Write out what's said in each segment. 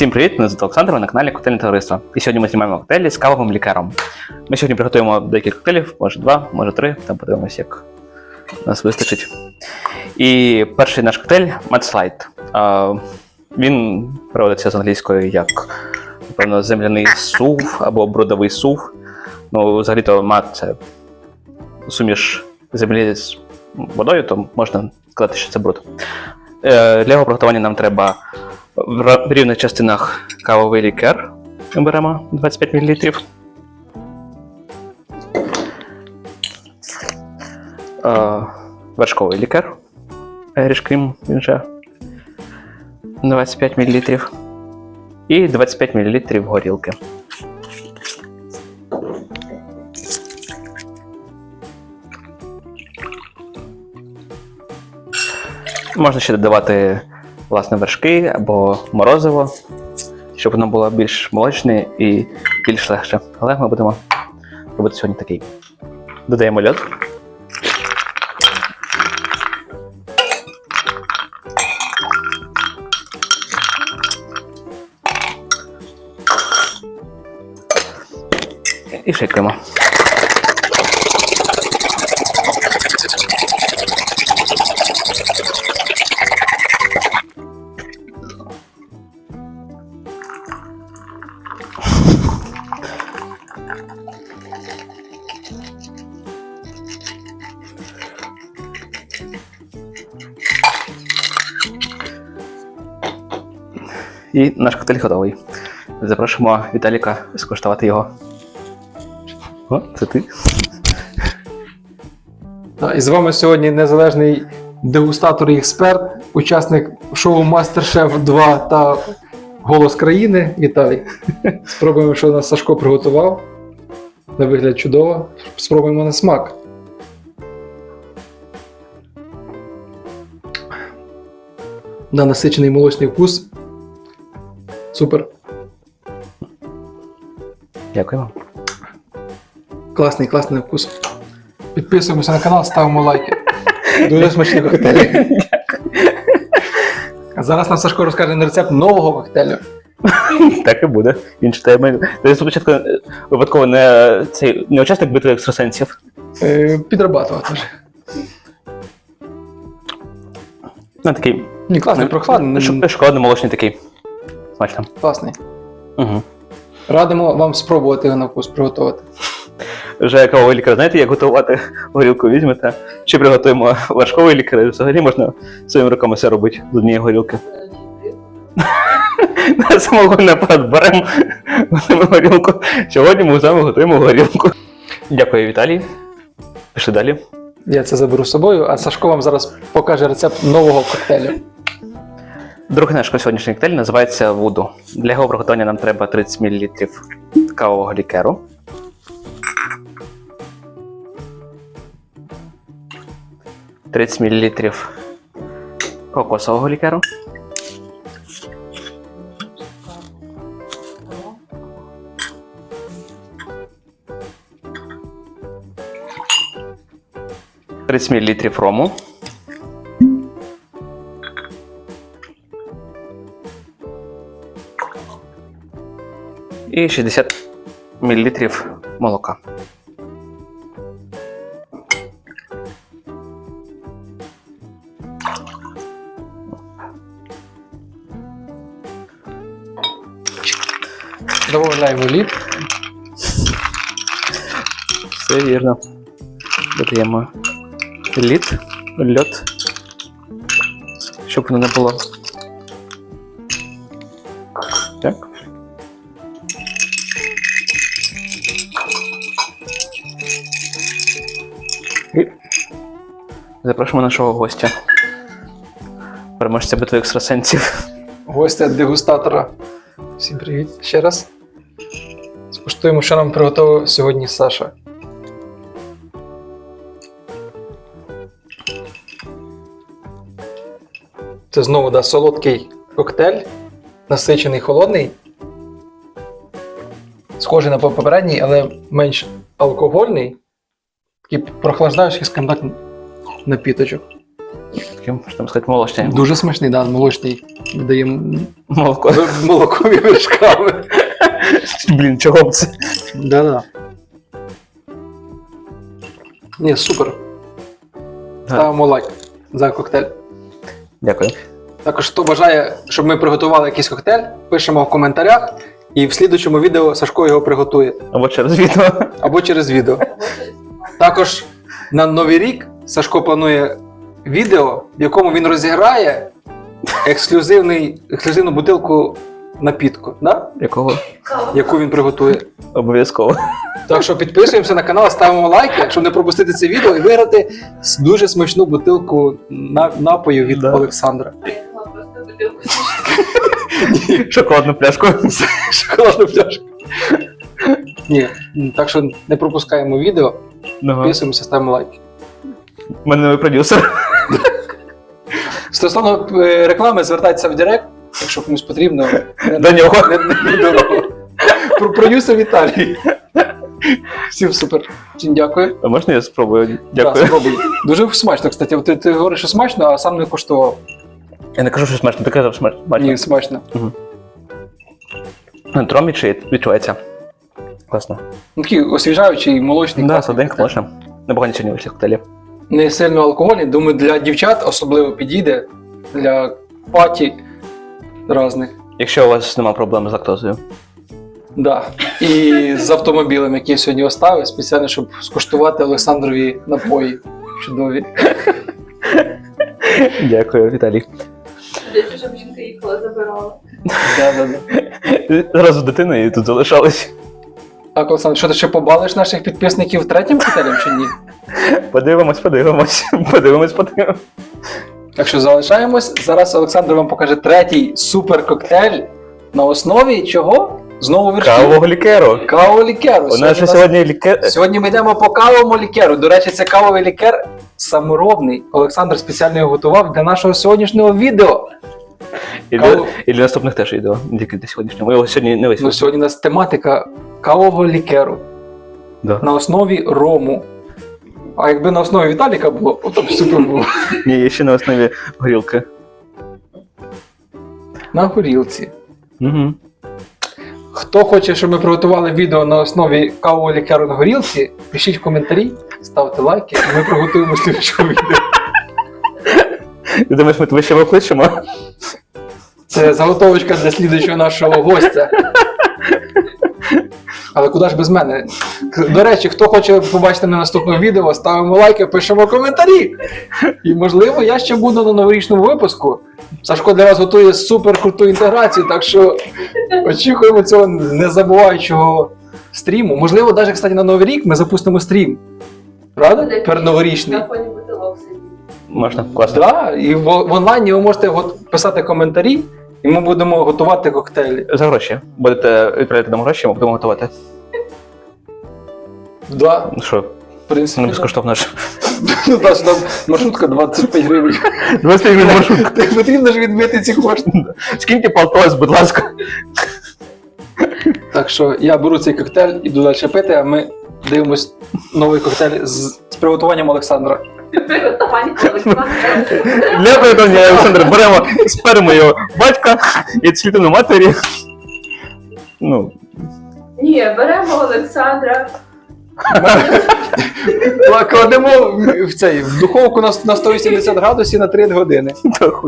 Всім привіт! Мене звати Олександр, ви на каналі Коктейльне товариство. І сьогодні ми знімаємо коктейлі з кавовим лікером. Ми сьогодні приготуємо декілька коктейлів, може два, може три, там подивимось, як нас вистачить. І перший наш коктейль Mudslide. Він переводиться з англійської як, напевно, земляний сув або брудовий сув. Ну, взагалі-то мат це суміш землі з водою, то можна сказати, що це бруд. Е, Для його приготування нам треба в рівних частинах кавовий лікер. Беремо 25 мл. Вершковий лікер. Cream, він же 25 мл. І 25 мл горілки. Можна ще додавати власне вершки або морозиво, щоб воно було більш молочне і більш легше. Але ми будемо робити сьогодні такий. Додаємо льод. І шикаємо. І наш коктейль готовий. Запрошуємо Віталіка скуштувати його. О, це ти? І з вами сьогодні незалежний дегустатор і експерт, учасник шоу Мастер-Шеф 2 та Голос країни Віталій. Спробуємо, що нас Сашко приготував. На вигляд чудово. Спробуємо на смак. Да, насичений молочний вкус. Супер. Дякуємо. Класний, класний вкус. Підписуємося на канал, ставимо лайки. Дуже смачні коктейлі. А зараз нам Сашко розкаже на рецепт нового коктейлю. Так і буде. Він читає мене. Ти спочатку е, випадково не, цей, не учасник битви екстрасенсів. Е, Підрабатувати вже. Ну, такий Ні, класний, прохладний. шоколадно-молочний такий. Смачно. Класний. Угу. Радимо вам спробувати його на вкус приготувати. Вже кавовий лікар, знаєте, як готувати горілку візьмете. Чи приготуємо важковий лікар, взагалі можна своїми руками все робити з однієї горілки. На самого напад беремо горілку. Сьогодні ми з вами готуємо горілку. Дякую, Віталій. Пішли далі. Я це заберу з собою, а Сашко вам зараз покаже рецепт нового коктейлю. Другий наш сьогоднішній коктейль називається Вуду. Для його приготування нам треба 30 мл кавового лікеру. Тридцять мл кокосового лікеру. Тридцять мл рому. І 60 мл молока. Додаємо лід. Все вірно. Додаємо лід, льод, щоб воно не було. Запрошуємо нашого гостя. Переможця битви екстрасенсів. Гостя дегустатора. Всім привіт ще раз. Скуштуємо, що нам приготував сьогодні Саша. Це знову да, солодкий коктейль, насичений холодний. Схожий на попередній, але менш алкогольний. Такий прохлаждаючий, так, напіточок. таким, там сказати, молочним. Дуже смачний, да, молочний. Даємо Молоко. молокові вершками. Блін, чого б це? Да-да. Ні, супер. Ставимо лайк за коктейль. Дякую. Також хто бажає, щоб ми приготували якийсь коктейль, пишемо в коментарях, і в слідучому відео Сашко його приготує. Або через відео. Або через відео. Також на Новий рік Сашко планує відео, в якому він розіграє ексклюзивний, ексклюзивну бутилку напітку, да? Якого? яку він приготує. Обов'язково. Так що підписуємося на канал, ставимо лайки, щоб не пропустити це відео і виграти с- дуже смачну бутилку на- напою від Да. Олександра. Шоколадну пляшку. Шоколадну пляшку. Ні, м, так що не пропускаємо відео, підписуємося, ставимо лайки. В мене новий продюсер. Стосовно е, реклами, звертайтеся в Директ, якщо комусь потрібно. Не- До нього. не- не-. Про продюсер Віталій. Всім супер. Всім дякую. А можна я спробую? Да, Дякую. спробуй. Дуже смачно, кстати. Ти, ти говориш, що смачно, а сам не коштував. Я не кажу, що смачно, ти казав смачно. Ні, смачно. Тромі чи відчувається. Класно. Ну, такий освіжаючий, молочний. Да, класний сладенько коктейль. можна. Непогані сьогодні вийшли коктейлі. Не сильно алкогольний. Думаю, для дівчат особливо підійде. Для паті різних. Якщо у вас немає проблем з лактозою. Да. І з автомобілем, який я сьогодні оставив, спеціально, щоб скуштувати Олександрові напої. Чудові. Дякую, Віталій. Десь щоб жінка їхала, забирала. Да, да, да. Зразу дитина і тут залишалась. Так, Олександр, що ти ще побалиш наших підписників третім коктейлем чи ні? Подивимось, подивимось. Подивимось, подивимось. Так що залишаємось. Зараз Олександр вам покаже третій супер коктейль на основі чого? Знову вершків. Кавового лікеру. Кавового лікеру. У нас же сьогодні лікер. Сьогодні ми йдемо по кавовому лікеру. До речі, це кавовий лікер саморобний. Олександр спеціально його готував для нашого сьогоднішнього відео. І Каву- для, і для наступних теж відео, не тільки для сьогоднішнього. Його сьогодні не весь. Ну, сьогодні у нас тематика кавового лікеру Да. на основі рому. А якби на основі Віталіка було, то б супер було. Ні, є ще на основі горілки. На горілці. Угу. Хто хоче, щоб ми приготували відео на основі кавового лікеру на горілці, пишіть в коментарі, ставте лайки, і ми приготуємо слідчого відео. Ти думаєш, ми тебе ще викличемо? Це заготовочка для слідуючого нашого гостя. Але куди ж без мене? До речі, хто хоче побачити на наступному відео, ставимо лайки, пишемо коментарі. І можливо, я ще буду на новорічному випуску. Сашко для вас готує супер круту інтеграцію, так що очікуємо цього незабуваючого стріму. Можливо, навіть, кстати, на Новий рік ми запустимо стрім. Правда? Передноворічний. На фоні бутилок. Можна, класно. Да, і в, в онлайні ви можете го- писати коментарі, і ми будемо готувати коктейлі. За гроші. Будете відправляти нам гроші, ми будемо готувати. Да, Ну що, в принципі. не безкоштовно ж. Ну, та ж там маршрутка 25 гривень. 25 гривень маршрут. Так потрібно ж відбити ці кошти. Скиньте полтос, будь ласка. Так що я беру цей коктейль, іду далі пити, а ми дивимось новий коктейль з, з приготуванням Олександра. Приготування Олександра. Для приготування Олександр беремо сперму його батька і цвітину матері. Ну, Ні, беремо Олександра. Кладемо в- цей в духовку на, на 180 градусів на 3 години.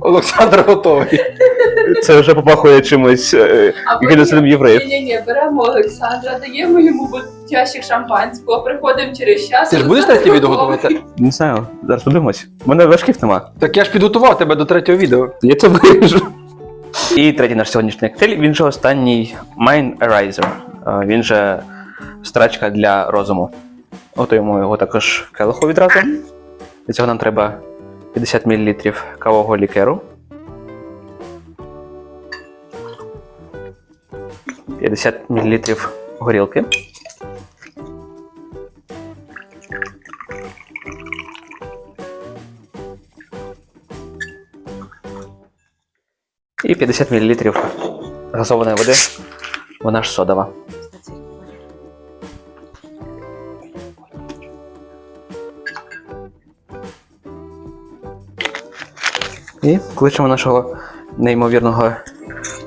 Олександр готовий. це вже попахує чимось геноцидом євреїв. Ні, ні, ні, беремо Олександра, даємо йому бут- шампанського, приходимо через час. Ти ж будеш третє відео готувати? Не знаю, зараз подивимось. У мене важків нема. Так я ж підготував тебе до третього відео. Я це виріжу. І третій наш сьогоднішній коктейль, він же останній Mind Eraser. Е, Він же страчка для розуму. Готуємо його також в келиху відразу. Для цього нам треба 50 мл кавового лікеру. 50 мл горілки. І 50 мл газованої води. Вона ж содова. І кличемо нашого неймовірного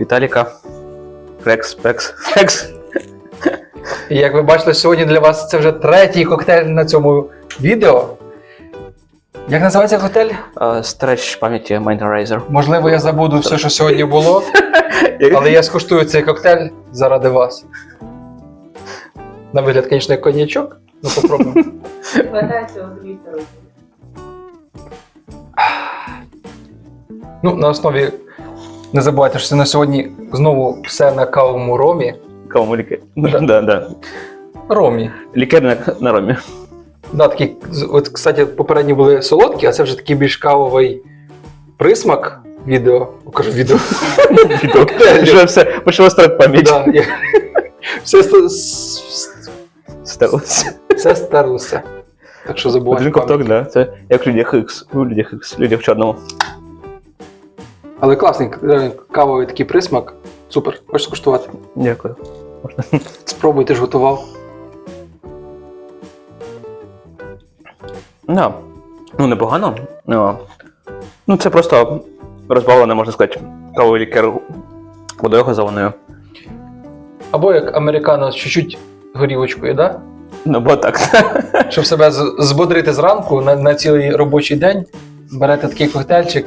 Віталіка. Флекс, флекс, флекс. І як ви бачили, сьогодні для вас це вже третій коктейль на цьому відео. Як називається коктейль? Стреч пам'яті Mind Eraser. Можливо, я забуду все, що сьогодні було, але я скуштую цей коктейль заради вас. На вигляд, звісно, як коньячок. Ну, попробуємо. Хватайте одвіться руки. Ну, на основі. Не забувайте, що це на сьогодні знову все на кавовому ромі. Кому лікер? Да. Да, да. Ромі. Лікер на, ромі. Да, такі, от, кстати, попередні були солодкі, а це вже такий більш кавовий присмак відео. О, Кажу, відео. Коктейль. Вже все, почало старати пам'ять. Да, я- все, ст- все стерлося. Так що Один ковток, да. Це як в людях Х. У людях Х, людях в чорному. Але класний кавовий такий присмак. Супер. Хочеш скуштувати? Дякую. Спробуй, ти ж готував. Да. Ну, непогано. Ну, ну це просто розбавлене, можна сказати, кавовий лікер водою газованою. Або як американо з чуть-чуть горівочкою, да? Ну, бо так. Щоб себе збодрити зранку на, на цілий робочий день, берете такий коктейльчик.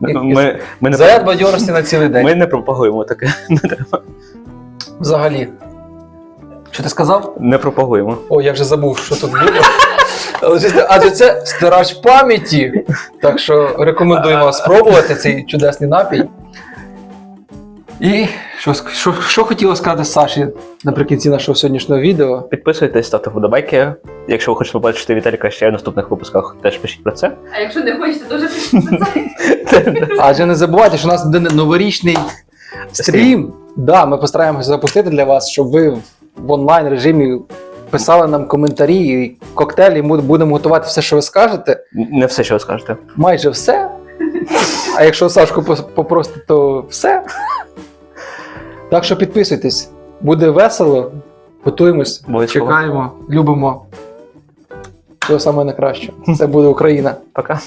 Ми, ми, не, Заряд бадьорості на цілий день. ми не пропагуємо таке. Взагалі. Що ти сказав? Не пропагуємо. О, я вже забув, що тут було. Адже це стирач пам'яті. Так що рекомендуємо спробувати цей чудесний напій. І що, що, що хотілося сказати Саші наприкінці нашого сьогоднішнього відео? Підписуйтесь, ставте вподобайки. Якщо ви хочете побачити Віталіка ще в наступних випусках, теж пишіть про це. А якщо не хочете, то вже пишіть про це. Адже не забувайте, що у нас буде новорічний стрім. Да, ми постараємося запустити для вас, щоб ви в онлайн режимі писали нам коментарі і коктейлі. Ми будемо готувати все, що ви скажете. Не все, що ви скажете. майже все. А якщо Сашку попросити, то все. Так що підписуйтесь. Буде весело. Готуємось, Обов'язково. чекаємо, любимо. Всього саме найкраще. Це буде Україна. Пока.